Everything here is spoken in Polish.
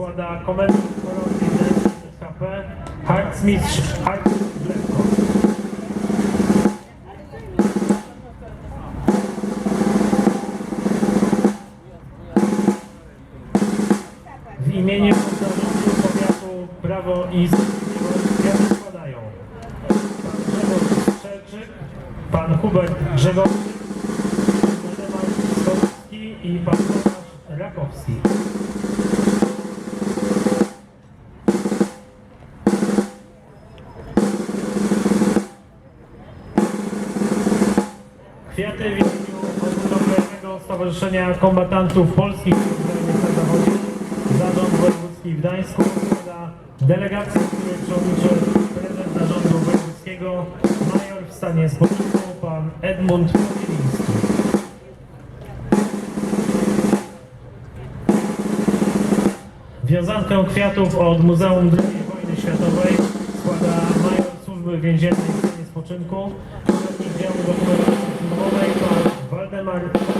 składa komendant. W imieniu zarządu powiatu Prawo i Sprawiedliwość składają pan Grzegorz Strzelczyk, pan Hubert Grzegorczyk, pan Waldemar i pan Tomasz Rakowski. Kwiaty w imieniu Ogólnokrajowego Stowarzyszenia Kombatantów Polskich na Zachodzie, Zarząd Wojewódzki w Gdańsku składa delegację, której przewodniczy prezes Zarządu Wojewódzkiego, major w stanie spoczynku, pan Edmund Powieliński. Wiązankę kwiatów od Muzeum II Wojny Światowej składa major Służby Więziennej pan Waldemar